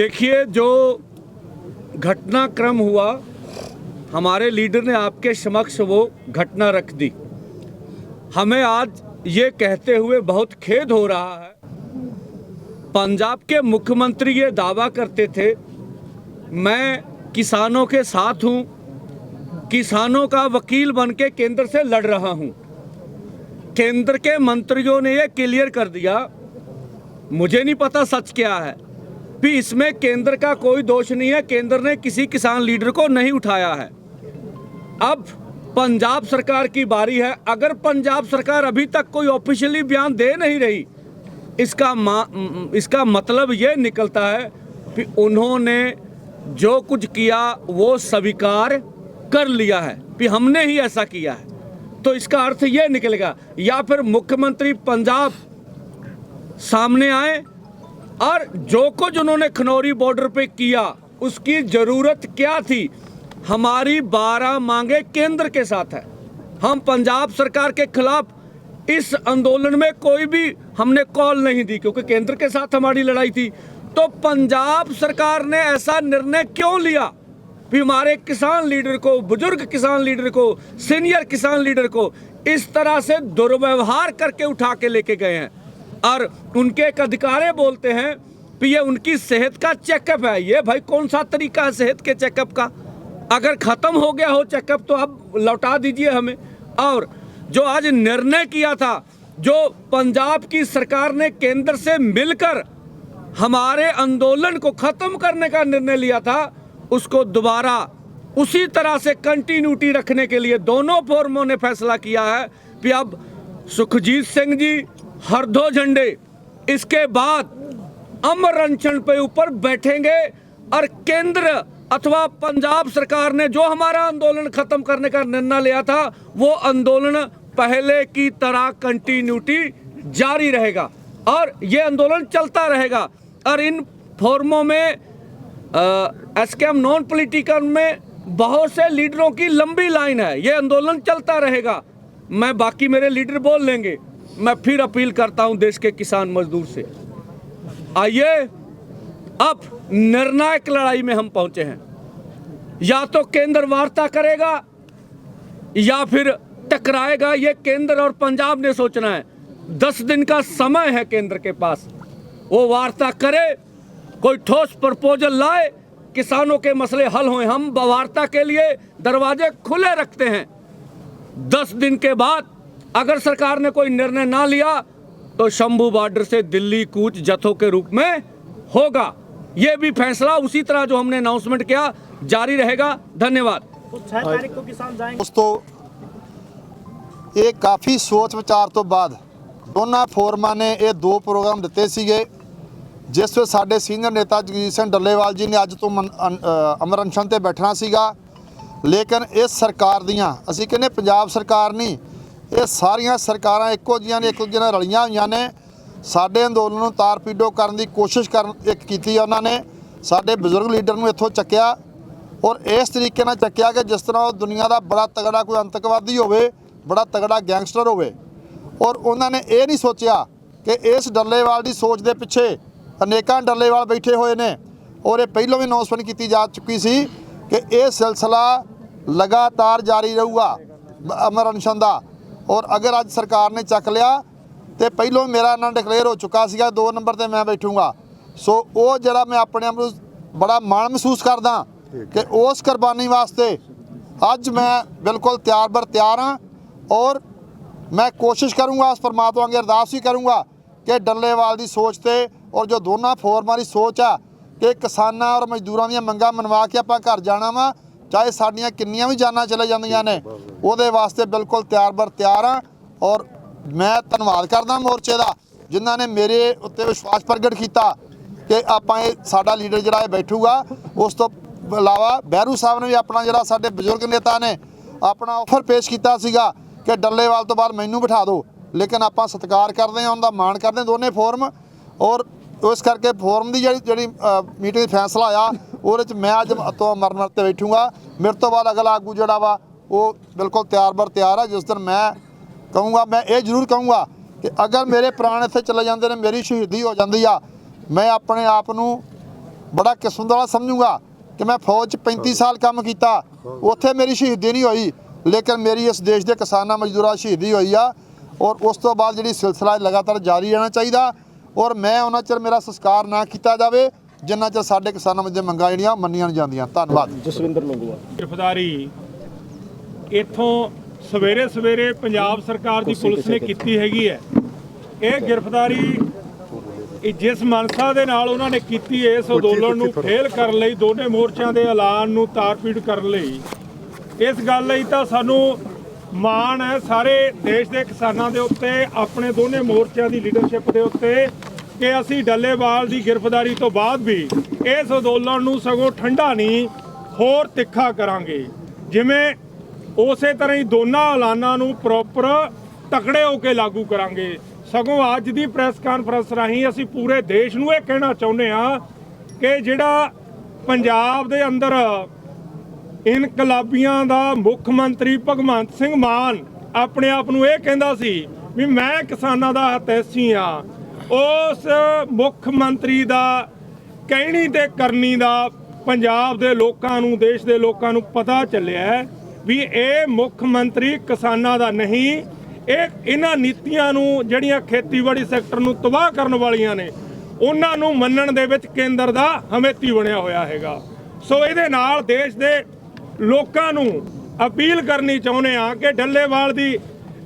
देखिए, जो घटनाक्रम हुआ, हमारे लीडर ने आपके समक्ष वो घटना रख दी। हमें आज ये कहते हुए बहुत खेद हो रहा है। पंजाब के मुख्यमंत्री ये दावा करते थे, मैं किसानों के साथ हूँ, किसानों का वकील बन के केंद्र से लड़ रहा हूँ। केंद्र के मंत्रियों ने ये क्लियर कर दिया। मुझे नहीं पता सच क्या है। भी इसमें केंद्र का कोई दोष नहीं है। केंद्र ने किसी किसान लीडर को नहीं उठाया है। अब पंजाब सरकार की बारी है। अगर पंजाब सरकार अभी तक कोई ऑफिशियली बयान दे नहीं रही, इसका इसका मतलब ये निकलता है कि उन्होंने जो कुछ किया, वो स्वीकार कर लिया है कि हमने ही ऐसा किया है। तो इसका अर्थ ये निकलेगा, या फिर मुख्यमंत्री पंजाब सामने आए और जो कुछ उन्होंने खनौरी बॉर्डर पे किया, उसकी ज़रूरत क्या थी? हमारी बारह मांगे केंद्र के साथ है। हम पंजाब सरकार के खिलाफ इस आंदोलन में कोई भी हमने कॉल नहीं दी, क्योंकि केंद्र के साथ हमारी लड़ाई थी। तो पंजाब सरकार ने ऐसा निर्णय क्यों लिया? भी हमारे किसान लीडर को, बुज़ुर्ग किसान लीडर को, सीनियर किसान लीडर को इस तरह से दुर्व्यवहार करके उठा के लेके गए हैं। और उनके एक अधिकारी बोलते हैं कि ये उनकी सेहत का चेकअप है। ये भाई कौन सा तरीका है सेहत के चेकअप का? अगर खत्म हो गया हो चेकअप तो अब लौटा दीजिए हमें। और जो आज निर्णय किया था, जो पंजाब की सरकार ने केंद्र से मिलकर हमारे आंदोलन को खत्म करने का निर्णय लिया था, उसको दोबारा उसी तरह से कंटिन्यूटी रखने के लिए दोनों फोरमों ने फैसला किया है कि अब सुखजीत सिंह जी हरदो झंडे, इसके बाद अमर पे ऊपर बैठेंगे और केंद्र अथवा पंजाब सरकार ने जो हमारा आंदोलन खत्म करने का निर्णय लिया था, वो आंदोलन पहले की तरह कंटिन्यूटी जारी रहेगा और ये आंदोलन चलता रहेगा। और इन फोरमों में एस के एम नॉन पॉलिटिकल में बहुत से लीडरों की लंबी लाइन है। ये आंदोलन चलता रहेगा। मैं बाकी मेरे लीडर बोल लेंगे। मैं फिर अपील करता हूँ देश के किसान मजदूर से, आइए, अब निर्णायक लड़ाई में हम पहुँचे हैं। या तो केंद्र वार्ता करेगा, या फिर टकराएगा, ये केंद्र और पंजाब ने सोचना है। दस दिन का समय है केंद्र के पास, वो वार्ता करे, कोई ठोस प्रपोजल लाए, किसानों के मसले हल हों हम वार्ता के लिए दरवाजे खुले रखते हैं। दस दिन के बाद अगर सरकार ने कोई निर्णय ना लिया तो शंभू बॉर्डर से दिल्ली कूच जथों के रूप में होगा ये भी फैसला उसी तरह जो हमने अनाउंसमेंट किया जारी रहेगा धन्यवाद तो छह तारीख को किसान जाएंगे ਦੋਸਤੋ ਇਹ ਕਾਫੀ ਸੋਚ ਵਿਚਾਰ ਤੋਂ ਬਾਅਦ ਦੋਨਾਂ ਫੋਰਮਾਂ ਨੇ ਇਹ ਦੋ ਪ੍ਰੋਗਰਾਮ ਦਿੱਤੇ ਸੀਗੇ ਜਿਸ ਵਿੱਚ ਸਾਡੇ ਸੀਨੀਅਰ ਨੇਤਾ ਜਗਜੀਤ ਸਿੰਘ ਡੱਲੇਵਾਲ ਜੀ ਨੇ ਅੱਜ ਤੋਂ ਮਨ- ਅਨ- ਅ, ਅਮਰ ਅਨਸ਼ਨ ਤੇ ਬੈਠਣਾ ਸੀਗਾ ਲੇਕਿਨ ਇਸ ਸਰਕਾਰ ਦੀਆਂ ਅਸੀਂ ਕਹਿੰਦੇ ਪੰਜਾਬ ਸਰਕਾਰ ਨਹੀਂ ਇਹ ਸਾਰੀਆਂ ਸਰਕਾਰਾਂ ਇੱਕੋ ਜਿਹੀਆਂ ਨੇ, ਇੱਕ ਦੂਜੇ ਨਾਲ ਰਲੀਆਂ ਹੋਈਆਂ ਨੇ। ਸਾਡੇ ਅੰਦੋਲਨ ਨੂੰ ਤਾਰ ਪੀਡੋ ਕਰਨ ਦੀ ਕੋਸ਼ਿਸ਼ ਕਰਨ, ਇੱਕ ਕੀਤੀ ਉਹਨਾਂ ਨੇ। ਸਾਡੇ ਬਜ਼ੁਰਗ ਲੀਡਰ ਨੂੰ ਇੱਥੋਂ ਚੱਕਿਆ ਔਰ ਇਸ ਤਰੀਕੇ ਨਾਲ ਚੱਕਿਆ ਕਿ ਜਿਸ ਤਰ੍ਹਾਂ ਉਹ ਦੁਨੀਆ ਦਾ ਬੜਾ ਤਗੜਾ ਕੋਈ ਅੰਤਕਵਾਦੀ ਹੋਵੇ, ਬੜਾ ਤਗੜਾ ਗੈਂਗਸਟਰ ਹੋਵੇ। ਔਰ ਉਹਨਾਂ ਨੇ ਇਹ ਨਹੀਂ ਸੋਚਿਆ ਕਿ ਇਸ ਡੱਲੇਵਾਲ ਦੀ ਸੋਚ ਦੇ ਪਿੱਛੇ ਅਨੇਕਾਂ ਡੱਲੇਵਾਲ ਬੈਠੇ ਹੋਏ ਨੇ। ਔਰ ਇਹ ਪਹਿਲਾਂ ਵੀ ਅਨਾਉਂਸਮੈਂਟ ਕੀਤੀ ਜਾ ਚੁੱਕੀ ਸੀ ਕਿ ਇਹ ਸਿਲਸਿਲਾ ਲਗਾਤਾਰ ਜਾਰੀ ਰਹੂਗਾ ਅਮਰ ਅਨਸ਼ਨ ਦਾ ਔਰ ਅਗਰ ਅੱਜ ਸਰਕਾਰ ਨੇ ਚੱਕ ਲਿਆ ਤੇ ਪਹਿਲਾਂ ਹੀ ਮੇਰਾ ਨਾਂ ਡਿਕਲੇਅਰ ਹੋ ਚੁੱਕਾ ਸੀਗਾ ਦੋ ਨੰਬਰ ਤੇ ਮੈਂ ਬੈਠੂੰਗਾ। ਸੋ ਉਹ ਜਿਹੜਾ ਮੈਂ ਆਪਣੇ ਆਪ ਨੂੰ ਬੜਾ ਮਾਣ ਮਹਿਸੂਸ ਕਰਦਾ ਕਿ ਉਸ ਕੁਰਬਾਨੀ ਵਾਸਤੇ ਅੱਜ ਮੈਂ ਬਿਲਕੁਲ ਤਿਆਰ ਬਰ ਤਿਆਰ ਹਾਂ ਔਰ ਮੈਂ ਕੋਸ਼ਿਸ਼ ਕਰੂੰਗਾ ਉਸ ਪਰਮਾਤਮਾ ਅੱਗੇ ਅਰਦਾਸ ਵੀ ਕਰੂੰਗਾ ਕਿ ਡੱਲੇਵਾਲ ਦੀ ਸੋਚ ਤੇ ਔਰ ਜੋ ਦੋਨਾਂ ਫੋਰਮਾਂ ਦੀ ਸੋਚ ਆ ਕਿ ਕਿਸਾਨਾਂ ਔਰ ਮਜ਼ਦੂਰਾਂ ਦੀਆਂ ਮੰਗਾਂ ਮਨਵਾ ਕੇ ਆਪਾਂ ਘਰ ਜਾਣਾ ਵਾ ਚਾਹੇ ਸਾਡੀਆਂ ਕਿੰਨੀਆਂ ਵੀ ਜਾਨਾਂ ਚਲੇ ਜਾਂਦੀਆਂ ਨੇ, ਉਹਦੇ ਵਾਸਤੇ ਬਿਲਕੁਲ ਤਿਆਰ ਬਰ ਤਿਆਰ ਹਾਂ ਔਰ ਮੈਂ ਧੰਨਵਾਦ ਕਰਦਾ ਮੋਰਚੇ ਦਾ, ਜਿਨ੍ਹਾਂ ਨੇ ਮੇਰੇ ਉੱਤੇ ਵਿਸ਼ਵਾਸ ਪ੍ਰਗਟ ਕੀਤਾ ਕਿ ਆਪਾਂ ਇਹ ਸਾਡਾ ਲੀਡਰ ਜਿਹੜਾ ਇਹ ਬੈਠੂਗਾ, ਉਸ ਤੋਂ ਇਲਾਵਾ ਬਹਿਰੂ ਸਾਹਿਬ ਨੇ ਵੀ ਆਪਣਾ ਜਿਹੜਾ ਸਾਡੇ ਬਜ਼ੁਰਗ ਨੇਤਾ ਨੇ, ਆਪਣਾ ਆਫਰ ਪੇਸ਼ ਕੀਤਾ ਸੀਗਾ ਕਿ ਡੱਲੇਵਾਲ ਤੋਂ ਬਾਅਦ ਮੈਨੂੰ ਬਿਠਾ ਦਿਓ, ਲੇਕਿਨ ਆਪਾਂ ਸਤਿਕਾਰ ਕਰਦੇ ਹਾਂ ਉਹਨਾਂ ਦਾ ਮਾਣ ਕਰਦੇ ਹਾਂ ਦੋਨੇ ਫੋਰਮ ਔਰ ਉਸ ਕਰਕੇ ਫੋਰਮ ਦੀ ਜਿਹੜੀ ਜਿਹੜੀ ਮੀਟਿੰਗ ਫੈਸਲਾ ਆਇਆ ਉਹਦੇ ਚ ਮੈਂ ਅੱਜ ਤੋਂ ਮਰਨ ਤੇ ਬੈਠੂੰਗਾ। ਮੇਰੇ ਤੋਂ ਬਾਅਦ ਅਗਲਾ ਆਗੂ ਜਿਹੜਾ ਵਾ, ਉਹ ਬਿਲਕੁਲ ਤਿਆਰ ਬਰ ਤਿਆਰ ਆ, ਜਿਸ ਦਿਨ ਮੈਂ ਕਹੂੰਗਾ, ਮੈਂ ਇਹ ਜ਼ਰੂਰ ਕਹੂੰਗਾ ਕਿ ਅਗਰ ਮੇਰੇ ਪ੍ਰਾਣ ਇੱਥੇ ਚਲੇ ਜਾਂਦੇ ਨੇ, ਮੇਰੀ ਸ਼ਹੀਦੀ ਹੋ ਜਾਂਦੀ ਆ, ਮੈਂ ਆਪਣੇ ਆਪ ਨੂੰ ਬੜਾ ਕਿਸਮਤ ਵਾਲਾ ਸਮਝੂੰਗਾ ਕਿ ਮੈਂ ਫੌਜ 'ਚ 35 ਸਾਲ ਕੰਮ ਕੀਤਾ, ਉੱਥੇ ਮੇਰੀ ਸ਼ਹੀਦੀ ਨਹੀਂ ਹੋਈ, ਲੇਕਿਨ ਮੇਰੀ ਇਸ ਦੇਸ਼ ਦੇ ਕਿਸਾਨਾਂ ਮਜ਼ਦੂਰਾਂ ਸ਼ਹੀਦੀ ਹੋਈ ਆ, ਔਰ ਉਸ ਤੋਂ ਬਾਅਦ ਜਿਹੜੀ ਸਿਲਸਿਲਾ ਲਗਾਤਾਰ ਜਾਰੀ ਰਹਿਣਾ ਚਾਹੀਦਾ, ਔਰ ਮੈਂ ਉਹਨਾਂ ਚਿਰ ਮੇਰਾ ਸੰਸਕਾਰ ਨਾ ਕੀਤਾ ਜਾਵੇ ਜਿੰਨਾ ਚਿਰ ਸਾਡੇ ਕਿਸਾਨਾਂ ਵਿੱਚ ਮੰਗਾਂ ਜਿਹੜੀਆਂ ਮੰਨੀਆਂ ਨਹੀਂ ਜਾਂਦੀਆਂ। ਧੰਨਵਾਦ। ਜਸਵਿੰਦਰ ਲੋਗੋਆ ਗ੍ਰਿਫਤਾਰੀ। ਇੱਥੋਂ ਸਵੇਰੇ ਸਵੇਰੇ ਪੰਜਾਬ ਸਰਕਾਰ ਦੀ ਪੁਲਿਸ ਨੇ ਕੀਤੀ ਹੈਗੀ ਹੈ। ਇਹ ਗ੍ਰਿਫਤਾਰੀ ਇਹ ਜਿਸ ਮਨਸਾ ਦੇ ਨਾਲ ਉਹਨਾਂ ਨੇ ਕੀਤੀ ਇਸ ਅੰਦੋਲਨ ਨੂੰ ਫੇਲ ਕਰਨ ਲਈ ਦੋਨੇ ਮੋਰਚਿਆਂ ਦੇ ਐਲਾਨ ਨੂੰ ਤਾਰਪੀੜ ਕਰਨ ਲਈ। ਇਸ ਗੱਲ ਲਈ ਤਾਂ ਸਾਨੂੰ ਮਾਣ ਹੈ ਸਾਰੇ ਦੇਸ਼ ਦੇ ਕਿਸਾਨਾਂ ਦੇ ਉੱਤੇ ਆਪਣੇ ਦੋਨੇ ਮੋਰਚਿਆਂ ਦੀ ਲੀਡਰਸ਼ਿਪ ਦੇ ਉੱਤੇ ਕਿ ਅਸੀਂ ਡੱਲੇਵਾਲ ਦੀ ਗ੍ਰਿਫਤਾਰੀ ਤੋਂ ਬਾਅਦ ਵੀ ਇਸ ਅੰਦੋਲਨ ਨੂੰ ਸਗੋਂ ਠੰਡਾ ਨਹੀਂ, ਹੋਰ ਤਿੱਖਾ ਕਰਾਂਗੇ। ਜਿਵੇਂ ਉਸੇ ਤਰ੍ਹਾਂ ਹੀ ਦੋਨਾਂ ਐਲਾਨਾਂ ਨੂੰ ਪ੍ਰੋਪਰ ਤਕੜੇ ਹੋ ਕੇ ਲਾਗੂ ਕਰਾਂਗੇ। ਸਗੋਂ ਅੱਜ ਦੀ ਪ੍ਰੈਸ ਕਾਨਫਰੰਸ ਰਾਹੀਂ ਅਸੀਂ ਪੂਰੇ ਦੇਸ਼ ਨੂੰ ਇਹ ਕਹਿਣਾ ਚਾਹੁੰਦੇ ਹਾਂ ਕਿ ਜਿਹੜਾ ਪੰਜਾਬ ਦੇ ਅੰਦਰ ਇਨਕਲਾਬੀਆਂ ਦਾ ਮੁੱਖ ਮੰਤਰੀ ਭਗਵੰਤ ਸਿੰਘ ਮਾਨ ਆਪਣੇ ਆਪ ਨੂੰ ਇਹ ਕਹਿੰਦਾ ਸੀ ਵੀ ਮੈਂ ਕਿਸਾਨਾਂ ਦਾ ਹਤੈਸੀ ਆ ਉਸ ਮੁੱਖ ਮੰਤਰੀ ਦਾ ਕਹਿਣੀ ਤੇ ਕਰਨੀ ਦਾ ਪੰਜਾਬ ਦੇ ਲੋਕਾਂ ਨੂੰ, ਦੇਸ਼ ਦੇ ਲੋਕਾਂ ਨੂੰ ਪਤਾ ਚੱਲਿਆ ਵੀ ਇਹ ਮੁੱਖ ਮੰਤਰੀ ਕਿਸਾਨਾਂ ਦਾ ਨਹੀਂ, ਇਹ ਇਹਨਾਂ ਨੀਤੀਆਂ ਨੂੰ ਜਿਹੜੀਆਂ ਖੇਤੀਬਾੜੀ ਸੈਕਟਰ ਨੂੰ ਤਬਾਹ ਕਰਨ ਵਾਲੀਆਂ ਨੇ, ਉਹਨਾਂ ਨੂੰ ਮੰਨਣ ਦੇ ਵਿੱਚ ਕੇਂਦਰ ਦਾ ਹਮੇਤੀ ਬਣਿਆ ਹੋਇਆ ਹੈਗਾ। ਸੋ ਇਹਦੇ ਨਾਲ ਦੇਸ਼ ਦੇ ਲੋਕਾਂ ਨੂੰ ਅਪੀਲ ਕਰਨੀ ਚਾਹੁੰਦੇ ਆ ਕਿ ਡੱਲੇਵਾਲ ਦੀ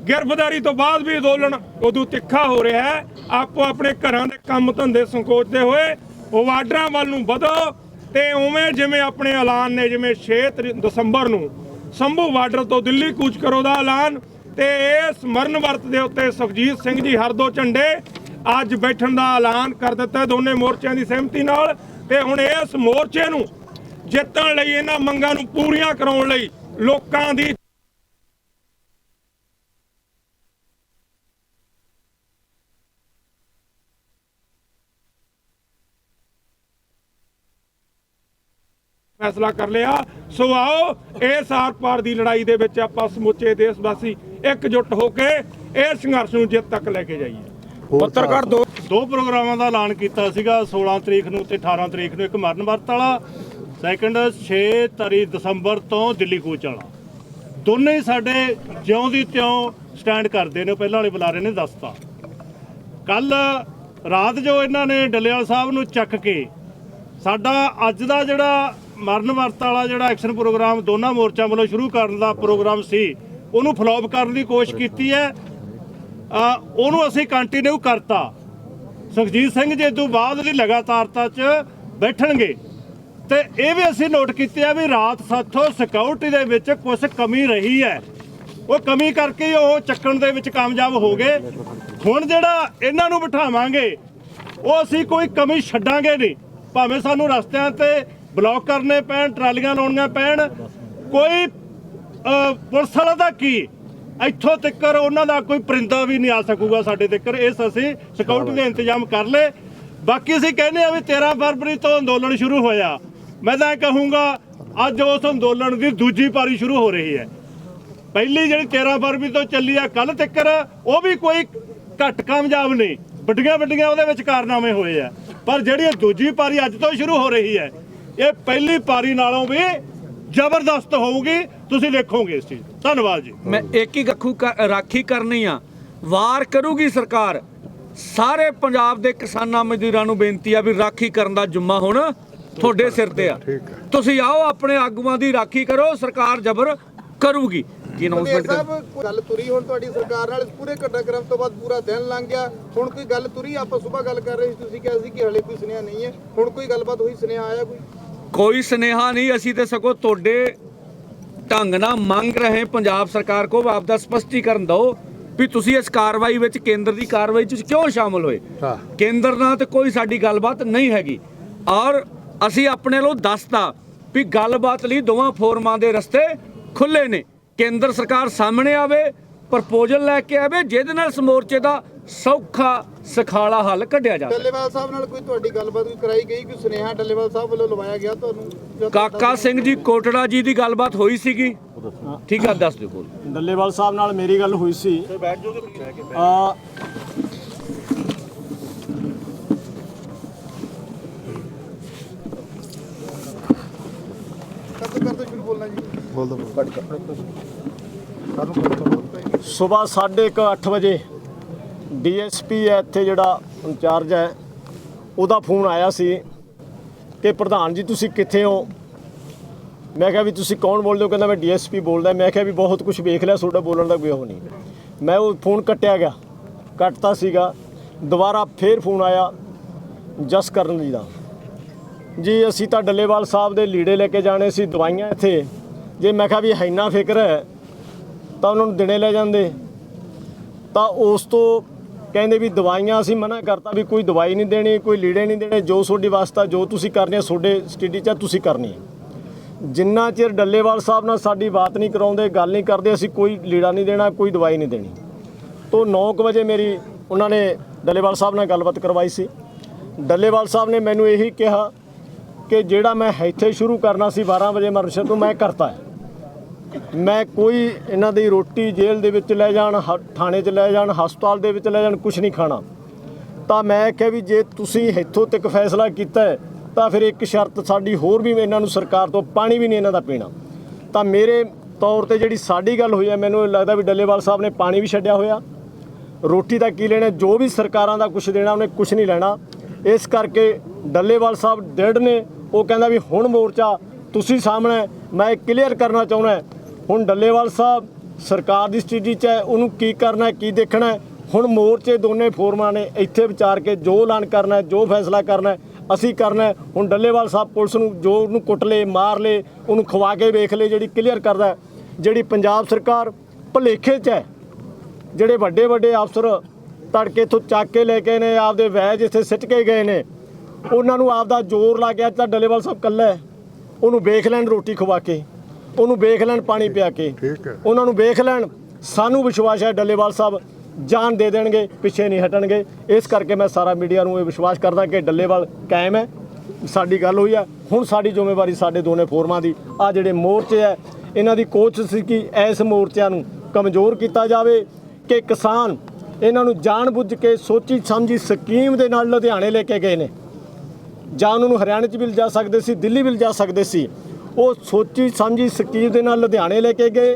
ਗ੍ਰਿਫਤਾਰੀ ਤੋਂ ਬਾਅਦ ਵੀ ਅੰਦੋਲਨ ਉਦੋਂ ਤਿੱਖਾ ਹੋ ਰਿਹਾ ਹੈ। ਆਪੋ ਆਪਣੇ ਘਰਾਂ ਦੇ ਕੰਮ ਧੰਦੇ ਸੰਕੋਚਦੇ ਹੋਏ ਬਾਰਡਰਾਂ ਵੱਲ ਨੂੰ ਵਧੋ ਤੇ ਉਵੇਂ ਜਿਵੇਂ ਆਪਣੇ ਐਲਾਨ ਨੇ, ਜਿਵੇਂ 6 ਦਸੰਬਰ ਨੂੰ ਸੰਭੂ ਬਾਰਡਰ ਤੋਂ ਦਿੱਲੀ ਕੂਚ ਕਰੋ ਦਾ ਐਲਾਨ ਤੇ ਇਸ ਮਰਨ ਵਰਤ ਦੇ ਉੱਤੇ ਸੁਖਜੀਤ ਸਿੰਘ ਜੀ ਹਰਦੋ ਝੰਡੇ ਅੱਜ ਬੈਠਣ ਦਾ ਐਲਾਨ ਕਰ ਦਿੱਤਾ ਦੋਨੇ ਮੋਰਚਿਆਂ ਦੀ ਸਹਿਮਤੀ ਨਾਲ ਤੇ ਹੁਣ ਇਸ ਮੋਰਚੇ ਨੂੰ ਜਿੱਤਣ ਲਈ ਇਹਨਾਂ ਮੰਗਾਂ ਨੂੰ ਪੂਰੀਆਂ ਕਰਾਉਣ ਲਈ ਲੋਕਾਂ ਦੀ ਫੈਸਲਾ ਕਰ ਲਿਆ। ਸੋ ਆਓ ਇਸ ਆਰ ਪਾਰ ਦੀ ਲੜਾਈ ਦੇ ਵਿੱਚ ਆਪਾਂ ਸਮੁੱਚੇ ਦੇਸ਼ ਵਾਸੀ ਇਕਜੁੱਟ ਹੋ ਕੇ ਇਹ ਸੰਘਰਸ਼ ਨੂੰ ਜਿੱਤ ਤੱਕ ਲੈ ਕੇ ਜਾਈਏ। ਪੱਤਰਕਾਰ ਦੋ ਦੋ ਪ੍ਰੋਗਰਾਮਾਂ ਦਾ ਐਲਾਨ ਕੀਤਾ ਸੀਗਾ 16 ਤਰੀਕ ਨੂੰ ਤੇ 18 ਤਰੀਕ ਨੂੰ ਇੱਕ ਮਰਨ ਵਰਤ ਵਾਲਾ ਸੈਕੰਡ 6 ਤਰੀਕ ਦਸੰਬਰ ਤੋਂ ਦਿੱਲੀ ਕੂਚ ਵਾਲਾ। ਦੋਨੇ ਸਾਡੇ ਜਿਉਂ ਦੀ ਤਿਉਂ ਸਟੈਂਡ ਕਰਦੇ ਨੇ ਪਹਿਲਾਂ ਵਾਲੇ ਬੁਲਾਰੇ ਨੇ ਦੱਸਤਾ। ਕੱਲ ਰਾਤ ਜੋ ਇਹਨਾਂ ਨੇ ਡੱਲੇਵਾਲ ਸਾਹਿਬ ਨੂੰ ਚੱਕ ਕੇ ਸਾਡਾ ਅੱਜ ਦਾ ਜਿਹੜਾ ਮਰਨ ਵਰਤ ਵਾਲਾ ਜਿਹੜਾ ਐਕਸ਼ਨ ਪ੍ਰੋਗਰਾਮ ਦੋਨਾਂ ਮੋਰਚਿਆਂ ਵੱਲੋਂ ਸ਼ੁਰੂ ਕਰਨ ਦਾ ਪ੍ਰੋਗਰਾਮ ਸੀ, ਉਹਨੂੰ ਫਲੋਪ ਕਰਨ ਦੀ ਕੋਸ਼ਿਸ਼ ਕੀਤੀ ਹੈ। ਉਹਨੂੰ ਅਸੀਂ ਕੰਟੀਨਿਊ ਕਰਤਾ। ਸੁਖਜੀਤ ਸਿੰਘ ਜੀ ਤੋਂ ਬਾਅਦ ਦੀ ਲਗਾਤਾਰਤਾ 'ਚ ਬੈਠਣਗੇ। ਤੇ ਇਹ ਵੀ ਅਸੀਂ ਨੋਟ ਕੀਤਾ ਵੀ ਰਾਤ ਸਾਥੋਂ ਸਿਕਿਉਰਿਟੀ ਦੇ ਵਿੱਚ ਕੁਝ ਕਮੀ ਰਹੀ ਹੈ। ਉਹ ਕਮੀ ਕਰਕੇ ਉਹ ਚੱਕਣ ਦੇ ਵਿੱਚ ਕਾਮਯਾਬ ਹੋ ਗਏ। ਹੁਣ ਜਿਹੜਾ ਇਹਨਾਂ ਨੂੰ ਬਿਠਾਵਾਂਗੇ, ਉਹ ਅਸੀਂ ਕੋਈ ਕਮੀ ਛੱਡਾਂਗੇ ਨਹੀਂ। ਭਾਵੇਂ ਸਾਨੂੰ ਰਸਤਿਆਂ ਤੇ ਬਲੌਕ ਕਰਨੇ ਪੈਣ, ਟਰਾਲੀਆਂ ਲਾਉਣੀਆਂ ਪੈਣ। ਕੋਈ ਪੁਲਿਸ ਵਾਲਾ ਦਾ ਕੀ? ਇੱਥੋਂ ਤੱਕ ਉਹਨਾਂ ਦਾ ਕੋਈ ਪਰਿੰਦਾ ਵੀ ਨਹੀਂ ਆ ਸਕੂਗਾ ਸਾਡੇ ਤੱਕ ਇਸ ਅਸੀਂ ਸਕਾਊਟ ਦੇ ਇੰਤਜ਼ਾਮ ਕਰ ਲਏ। ਬਾਕੀ ਅਸੀਂ ਕਹਿੰਦੇ ਆ ਵੀ 13 ਫਰਵਰੀ ਤੋਂ ਅੰਦੋਲਨ ਸ਼ੁਰੂ ਹੋਇਆ। ਮੈਂ ਤਾਂ ਇਹ ਕਹੂੰਗਾ, ਅੱਜ ਉਸ ਅੰਦੋਲਨ ਦੀ ਦੂਜੀ ਪਾਰੀ ਸ਼ੁਰੂ ਹੋ ਰਹੀ ਹੈ। ਪਹਿਲੀ ਜਿਹੜੀ 13 ਫਰਵਰੀ ਤੋਂ ਚੱਲੀ ਆ ਕੱਲ ਤੱਕਰ, ਉਹ ਵੀ ਕੋਈ ਘੱਟ ਕਾਮਯਾਬ ਨਹੀਂ। ਵੱਡੀਆਂ ਵੱਡੀਆਂ ਉਹਦੇ ਵਿੱਚ ਕਾਰਨਾਮੇ ਹੋਏ ਆ। ਪਰ ਜਿਹੜੀ ਦੂਜੀ ਪਾਰੀ ਅੱਜ ਤੋਂ ਸ਼ੁਰੂ ਹੋ ਰਹੀ ਹੈ ਇਹ ਪਹਿਲੀ ਪਾਰੀ ਨਾਲੋਂ ਵੀ ਜ਼ਬਰਦਸਤ ਹੋਊਗੀ ਤੁਸੀਂ ਦੇਖੋਗੇ ਇਸ ਚੀਜ਼। ਧੰਨਵਾਦ ਜੀ। ਮੈਂ ਇੱਕ ਹੀ ਗੱਖੂ ਰਾਖੀ ਕਰਨੀ ਆ। ਵਾਰ ਕਰੂਗੀ ਸਰਕਾਰ। ਸਾਰੇ ਪੰਜਾਬ ਦੇ ਕਿਸਾਨਾਂ ਮਜ਼ਦੂਰਾਂ ਨੂੰ ਬੇਨਤੀ ਆ ਵੀ ਰਾਖੀ ਕਰਨ ਦਾ ਜੁਮਾ ਹੁਣ ਤੁਹਾਡੇ ਸਿਰ ਤੇ ਆ। ਤੁਸੀਂ ਆਓ ਆਪਣੇ ਆਗੂਆਂ ਦੀ ਰਾਖੀ ਕਰੋ ਸਰਕਾਰ ਜ਼ਬਰ ਕਰੂਗੀ। ਕੀ ਬੰਦੇ ਅਨਾਉਂਸਮੈਂਟ ਕਰ ਗੱਲ ਤੁਰੀ ਹੁਣ ਤੁਹਾਡੀ ਸਰਕਾਰ ਨਾਲ ਪੂਰੇ ਘਟਨਾਕ੍ਰਮ ਤੋਂ ਬਾਅਦ ਪੂਰਾ ਦਿਨ ਲੰਘ ਗਿਆ। ਹੁਣ ਕੋਈ ਗੱਲ ਤੁਰੀ ਆਪਾਂ ਸਵੇਰ ਗੱਲ ਕਰ ਰਹੇ ਸੀ ਤੁਸੀਂ ਕਿਹਾ ਸੀ ਕਿ ਹਲੇ ਕੋਈ ਸੁਨੇਹਾ ਨਹੀਂ ਹੈ। ਹੁਣ ਕੋਈ ਗੱਲਬਾਤ ਹੋਈ ਸੁਨੇਹਾ ਆਇਆ ਕੋਈ? ਕੋਈ ਸੁਨੇਹਾ ਨਹੀਂ ਅਸੀਂ ਤੇ ਸਗੋਂ ਤੁਹਾਡੇ ਢੰਗ ਨਾਲ ਮੰਗ ਰਹੇ ਪੰਜਾਬ ਸਰਕਾਰ ਕੋ ਆਪ ਦਾ ਸਪਸ਼ਟੀਕਰਨ ਦਿਓ ਵੀ ਤੁਸੀਂ ਇਸ ਕਾਰਵਾਈ ਵਿੱਚ ਕੇਂਦਰ ਦੀ ਕਾਰਵਾਈ 'ਚ ਕਿਉਂ ਸ਼ਾਮਲ ਹੋਏ? ਕੇਂਦਰ ਨਾਲ ਤੇ ਕੋਈ ਸਾਡੀ ਗੱਲਬਾਤ ਨਹੀਂ ਹੈਗੀ। ਔਰ ਅਸੀਂ ਆਪਣੇ ਵੱਲੋਂ ਦੱਸਤਾ ਵੀ ਗੱਲਬਾਤ ਲਈ ਦੋਵਾਂ ਫੋਰਮਾਂ ਦੇ ਰਸਤੇ ਖੁੱਲੇ ਨੇ। ਕੇਂਦਰ ਸਰਕਾਰ ਸਾਹਮਣੇ ਆਵੇ ਪ੍ਰਪੋਜ਼ਲ ਲੈ ਕੇ ਆਵੇ ਜਿਹਦੇ ਨਾਲ ਇਸ ਮੋਰਚੇ ਦਾ ਸੌਖਾ ਸਖਾਲਾ ਹੱਲ ਕੱਢਿਆ ਜਾ ਸਕੇ ਡੱਲੇਵਾਲ ਸਾਹਿਬ ਨਾਲ ਕੋਈ ਤੁਹਾਡੀ ਗੱਲਬਾਤ ਕੋਈ ਕਰਾਈ ਗਈ? ਕੋਈ ਸੁਨੇਹਾ ਡੱਲੇਵਾਲ ਸਾਹਿਬ ਵੱਲੋਂ ਲਵਾਇਆ ਗਿਆ ਤੁਹਾਨੂੰ? ਕਾਕਾ ਸਿੰਘ ਜੀ ਕੋਟੜਾ ਜੀ ਦੀ ਗੱਲਬਾਤ ਹੋਈ ਸੀਗੀ। ਠੀਕ ਆ ਦੱਸ ਦਿਓ ਕੋਲ ਡੱਲੇਵਾਲ ਸਾਹਿਬ ਨਾਲ ਮੇਰੀ ਗੱਲ ਹੋਈ ਸੀ। ਆ ਕਰ ਦਿਓ ਸ਼ੁਰੂ ਬੋਲਣਾ ਜੀ। ਸਵੇਰ 8:30 ਵਜੇ ਡੀਐਸਪੀ ਹੈ, ਇੱਥੇ ਜਿਹੜਾ ਇੰਚਾਰਜ ਹੈ, ਉਹਦਾ ਫੋਨ ਆਇਆ ਸੀ ਕਿ ਪ੍ਰਧਾਨ ਜੀ, ਤੁਸੀਂ ਕਿੱਥੇ ਹੋ? ਮੈਂ ਕਿਹਾ ਵੀ ਤੁਸੀਂ ਕੌਣ ਬੋਲਦੇ ਹੋ? ਕਹਿੰਦਾ ਮੈਂ ਡੀਐਸਪੀ ਬੋਲਦਾ। ਮੈਂ ਕਿਹਾ ਵੀ ਬਹੁਤ ਕੁਝ ਵੇਖ ਲਿਆ, ਤੁਹਾਡਾ ਬੋਲਣ ਦਾ ਕੋਈ ਉਹ ਨਹੀਂ। ਮੈਂ ਉਹ ਫੋਨ ਕੱਟਿਆ ਗਿਆ। ਕੱਟਤਾ ਸੀਗਾ। ਦੁਬਾਰਾ ਫੇਰ ਫੋਨ ਆਇਆ ਜਸ ਕਰਨ ਜੀ ਦਾ। ਜੀ, ਅਸੀਂ ਤਾਂ ਡੱਲੇਵਾਲ ਸਾਹਿਬ ਦੇ ਲੀੜੇ ਲੈ ਕੇ ਜਾਣੇ ਸੀ, ਦਵਾਈਆਂ ਇੱਥੇ। ਜੇ ਮੈਂ ਕਿਹਾ ਵੀ ਹੈਨਾ ਫਿਕਰ ਹੈ, ਤਾਂ ਉਹਨਾਂ ਨੂੰ ਦਿਨੇ ਲੈ ਜਾਂਦੇ। ਤਾਂ ਉਸ ਤੋਂ ਕਹਿੰਦੇ ਵੀ ਦਵਾਈਆਂ ਅਸੀਂ ਮਨਾ ਕਰਤਾ ਵੀ ਕੋਈ ਦਵਾਈ ਨਹੀਂ ਦੇਣੀ ਕੋਈ ਲੀੜੇ ਨਹੀਂ ਦੇਣੇ ਜੋ ਤੁਹਾਡੀ ਵਾਸਤਾ ਜੋ ਤੁਸੀਂ ਕਰਨੀ ਹੈ ਤੁਹਾਡੇ ਸਟੱਡੀ 'ਚ ਹੈ, ਤੁਸੀਂ ਕਰਨੀ ਹੈ। ਜਿੰਨਾ ਚਿਰ ਡੱਲੇਵਾਲ ਸਾਹਿਬ ਨਾਲ ਸਾਡੀ ਬਾਤ ਨਹੀਂ ਕਰਾਉਂਦੇ ਗੱਲ ਨਹੀਂ ਕਰਦੇ ਅਸੀਂ ਕੋਈ ਲੀੜਾ ਨਹੀਂ ਦੇਣਾ ਕੋਈ ਦਵਾਈ ਨਹੀਂ ਦੇਣੀ। ਤੋਂ 9 ਵਜੇ ਮੇਰੀ ਉਹਨਾਂ ਨੇ ਡੱਲੇਵਾਲ ਸਾਹਿਬ ਨਾਲ ਗੱਲਬਾਤ ਕਰਵਾਈ ਸੀ। ਡੱਲੇਵਾਲ ਸਾਹਿਬ ਨੇ ਮੈਨੂੰ ਇਹੀ ਕਿਹਾ ਕਿ ਜਿਹੜਾ ਮੈਂ ਇੱਥੇ ਸ਼ੁਰੂ ਕਰਨਾ ਸੀ 12 ਵਜੇ ਮਰਸ਼ਦ ਤੋਂ ਮੈਂ ਕਰਤਾ ਹੈ। ਮੈਂ ਕੋਈ ਇਹਨਾਂ ਦੀ ਰੋਟੀ ਜੇਲ੍ਹ ਦੇ ਵਿੱਚ ਲੈ ਜਾਣ, ਹ- ਥਾਣੇ 'ਚ ਲੈ ਜਾਣ, ਹਸਪਤਾਲ ਦੇ ਵਿੱਚ ਲੈ ਜਾਣ ਕੁਝ ਨਹੀਂ ਖਾਣਾ। ਤਾਂ ਮੈਂ ਕਿਹਾ ਵੀ ਜੇ ਤੁਸੀਂ ਇੱਥੋਂ ਤੱਕ ਫੈਸਲਾ ਕੀਤਾ ਤਾਂ ਫਿਰ ਇੱਕ ਸ਼ਰਤ ਸਾਡੀ ਹੋਰ ਵੀ ਇਹਨਾਂ ਨੂੰ ਸਰਕਾਰ ਤੋਂ ਪਾਣੀ ਵੀ ਨਹੀਂ ਇਹਨਾਂ ਦਾ ਪੀਣਾ। ਤਾਂ ਮੇਰੇ ਤੌਰ ਤੇ ਜਿਹੜੀ ਸਾਡੀ ਗੱਲ ਹੋਈ ਹੈ, ਮੈਨੂੰ ਇਹ ਲੱਗਦਾ ਵੀ ਡੱਲੇਵਾਲ ਸਾਹਿਬ ਨੇ ਪਾਣੀ ਵੀ ਛੱਡਿਆ ਹੋਇਆ। ਰੋਟੀ ਦਾ ਕੀ ਲੈਣਾ, ਜੋ ਵੀ ਸਰਕਾਰਾਂ ਦਾ ਕੁਝ ਦੇਣਾ, ਉਹਨੇ ਕੁਝ ਨਹੀਂ ਲੈਣਾ। ਇਸ ਕਰਕੇ ਡੱਲੇਵਾਲ ਸਾਹਿਬ ਡੈਡ ਨੇ, ਉਹ ਕਹਿੰਦਾ ਵੀ ਹੁਣ ਮੋਰਚਾ ਤੁਸੀਂ ਸਾਹਮਣੇ ਮੈਂ ਕਲੀਅਰ ਕਰਨਾ ਚਾਹੁੰਦਾ ਹੁਣ ਡੱਲੇਵਾਲ ਸਾਹਿਬ, ਸਰਕਾਰ ਦੀ ਸਥਿਤੀ 'ਚ ਹੈ, ਉਹਨੂੰ ਕੀ ਕਰਨਾ ਹੈ, ਕੀ ਦੇਖਣਾ ਹੈ ਹੁਣ ਮੋਰਚੇ ਦੋਨੇ ਫੋਰਮਾਂ ਨੇ ਇੱਥੇ ਵਿਚਾਰ ਕੇ ਜੋ ਐਲਾਨ ਕਰਨਾ ਹੈ, ਜੋ ਫੈਸਲਾ ਕਰਨਾ ਹੈ, ਅਸੀਂ ਕਰਨਾ ਹੈ ਹੁਣ ਡੱਲੇਵਾਲ ਸਾਹਿਬ ਪੁਲਿਸ ਨੂੰ ਜੋ ਉਹਨੂੰ ਕੁੱਟ ਲੇ ਮਾਰ ਲੇ ਉਹਨੂੰ ਖਵਾ ਕੇ ਵੇਖ ਲੇ ਜਿਹੜੀ ਕਲੀਅਰ ਕਰਦਾ ਹੈ। ਜਿਹੜੀ ਪੰਜਾਬ ਸਰਕਾਰ ਭਲੇਖੇ 'ਚ ਹੈ, ਜਿਹੜੇ ਵੱਡੇ ਵੱਡੇ ਅਫਸਰ ਤੜਕੇ ਇੱਥੋਂ ਚੱਕ ਕੇ ਲੈ ਕੇ ਨੇ, ਆਪਦੇ ਵੈਜ ਇੱਥੇ ਸਿੱਟ ਕੇ ਗਏ ਨੇ, ਉਹਨਾਂ ਨੂੰ ਆਪਦਾ ਜ਼ੋਰ ਲਾ ਗਿਆ ਤਾਂ ਡੱਲੇਵਾਲ ਸਾਹਿਬ ਕੱਲਾ ਹੈ, ਉਹਨੂੰ ਵੇਖ ਲੈਣ ਰੋਟੀ ਖਵਾ ਕੇ ਉਹਨੂੰ ਵੇਖ ਲੈਣ ਪਾਣੀ ਪਿਆ ਕੇ। ਉਹਨਾਂ ਨੂੰ ਵੇਖ ਲੈਣ ਸਾਨੂੰ ਵਿਸ਼ਵਾਸ ਹੈ ਡੱਲੇਵਾਲ ਸਾਹਿਬ ਜਾਨ ਦੇ ਦੇਣਗੇ ਪਿੱਛੇ ਨਹੀਂ ਹਟਣਗੇ। ਇਸ ਕਰਕੇ ਮੈਂ ਸਾਰਾ ਮੀਡੀਆ ਨੂੰ ਇਹ ਵਿਸ਼ਵਾਸ ਕਰਦਾ ਕਿ ਡੱਲੇਵਾਲ ਕਾਇਮ ਹੈ। ਸਾਡੀ ਗੱਲ ਹੋਈ ਹੈ ਹੁਣ ਸਾਡੀ ਜ਼ਿੰਮੇਵਾਰੀ ਸਾਡੇ ਦੋਨੇ ਫੋਰਮਾਂ ਦੀ। ਆ ਜਿਹੜੇ ਮੋਰਚੇ ਹੈ ਇਹਨਾਂ ਦੀ ਕੋਸ਼ਿਸ਼ ਸੀ ਕਿ ਇਸ ਮੋਰਚਿਆਂ ਨੂੰ ਕਮਜ਼ੋਰ ਕੀਤਾ ਜਾਵੇ ਕਿ ਕਿਸਾਨ ਇਹਨਾਂ ਨੂੰ ਜਾਣਬੁੱਝ ਕੇ ਸੋਚੀ ਸਮਝੀ ਸਕੀਮ ਦੇ ਨਾਲ ਲੁਧਿਆਣੇ ਲੈ ਕੇ ਗਏ ਨੇ। ਜਾਂ ਉਹਨਾਂ ਨੂੰ ਹਰਿਆਣੇ 'ਚ ਵੀ ਲਿਜਾ ਸਕਦੇ ਸੀ ਦਿੱਲੀ ਵੀ ਲਿਜਾ ਸਕਦੇ ਸੀ। ਉਹ ਸੋਚੀ ਸਮਝੀ ਸਕੀਮ ਦੇ ਨਾਲ ਲੁਧਿਆਣੇ ਲੈ ਕੇ ਗਏ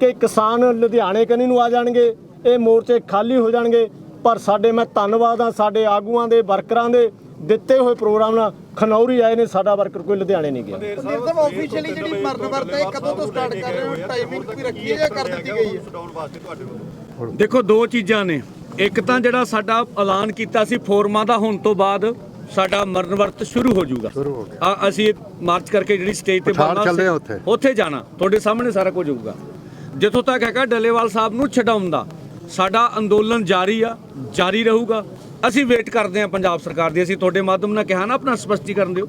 ਕਿ ਕਿਸਾਨ ਲੁਧਿਆਣੇ ਕਨੀ ਨੂੰ ਆ ਜਾਣਗੇ ਇਹ ਮੋਰਚੇ ਖਾਲੀ ਹੋ ਜਾਣਗੇ ਪਰ ਸਾਡੇ ਮੈਂ ਧੰਨਵਾਦ ਆ ਸਾਡੇ ਆਗੂਆਂ ਦੇ ਵਰਕਰਾਂ ਦੇ ਦਿੱਤੇ ਹੋਏ ਪ੍ਰੋਗਰਾਮ ਨਾਲ ਖਨੌਰੀ ਆਏ ਨੇ ਸਾਡਾ ਵਰਕਰ ਕੋਈ ਲੁਧਿਆਣੇ ਨਹੀਂ ਗਿਆ। ਸੰਦੀਪ ਸਾਹਿਬ ਆਫੀਸ਼ੀਅਲੀ ਜਿਹੜੀ ਮਰਨ ਵਰਤ ਹੈ ਇਹ ਕਦੋਂ ਤੋਂ ਸਟਾਰਟ ਕਰ ਰਹੇ ਹੋ? ਟਾਈਮਿੰਗ ਕੋਈ ਰੱਖੀ ਹੈ ਜਾਂ ਕਰ ਦਿੱਤੀ ਗਈ ਹੈ? ਦੇਖੋ ਦੋ ਚੀਜ਼ਾਂ ਨੇ। ਇੱਕ ਤਾਂ ਜਿਹੜਾ ਸਾਡਾ ਐਲਾਨ ਕੀਤਾ ਸੀ ਫੋਰਮਾਂ ਦਾ ਹੋਣ ਤੋਂ ਬਾਅਦ ਸਾਡਾ ਮਰਨ ਵਰਤ ਸ਼ੁਰੂ ਹੋ ਜਾਊਗਾ। ਸ਼ੁਰੂ ਹੋ ਗਿਆ। ਅਸੀਂ ਮਾਰਚ ਕਰਕੇ ਜਿਹੜੀ ਸਟੇਜ ਤੇ ਪਠਾਨ ਚੱਲੇ ਆ ਉੱਥੇ। ਉੱਥੇ ਜਾਣਾ। ਤੁਹਾਡੇ ਸਾਹਮਣੇ ਸਾਰਾ ਕੁਝ ਹੋਊਗਾ। ਜਿੱਥੋਂ ਤੱਕ ਹੈਗਾ ਡੱਲੇਵਾਲ ਸਾਹਿਬ ਨੂੰ ਛਡਾਉਣ ਦਾ। ਸਾਡਾ ਅੰਦੋਲਨ ਜਾਰੀ ਆ ਜਾਰੀ ਰਹੂਗਾ। ਅਸੀਂ ਵੇਟ ਕਰਦੇ ਹਾਂ ਪੰਜਾਬ ਸਰਕਾਰ ਦੀ। ਅਸੀਂ ਤੁਹਾਡੇ ਮਾਧਿਅਮ ਨਾਲ ਕਿਹਾ ਨਾ ਆਪਣਾ ਸਪਸ਼ਟੀਕਰਨ ਦਿਓ।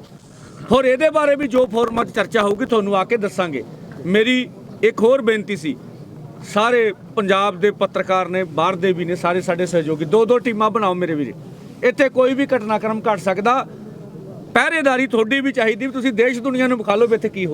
ਹੋਰ ਇਹਦੇ ਬਾਰੇ ਵੀ ਜੋ ਫੋਰਮਾਂ 'ਚ ਚਰਚਾ ਹੋਊਗੀ ਤੁਹਾਨੂੰ ਆ ਕੇ ਦੱਸਾਂਗੇ। ਮੇਰੀ ਇੱਕ ਹੋਰ ਬੇਨਤੀ ਸੀ। ਸਾਰੇ ਪੰਜਾਬ ਦੇ ਪੱਤਰਕਾਰ ਨੇ ਬਾਹਰ ਦੇ ਵੀ ਨੇ ਸਾਰੇ ਸਾਡੇ ਸਹਿਯੋਗੀ ਦੋ ਦੋ ਟੀਮਾਂ ਬਣਾਓ ਮੇਰੇ ਵੀਰੇ। ਇੱਥੇ ਕੋਈ ਵੀ ਘਟਨਾਕ੍ਰਮ ਘਟ ਸਕਦਾ। ਪਹਿਰੇਦਾਰੀ ਤੁਹਾਡੀ ਵੀ ਚਾਹੀਦੀ ਵੀ ਤੁਸੀਂ ਦੇਸ਼ ਦੁਨੀਆ ਨੂੰ ਵਿਖਾ ਲਓ ਵੀ ਇੱਥੇ ਕੀ ਹੋ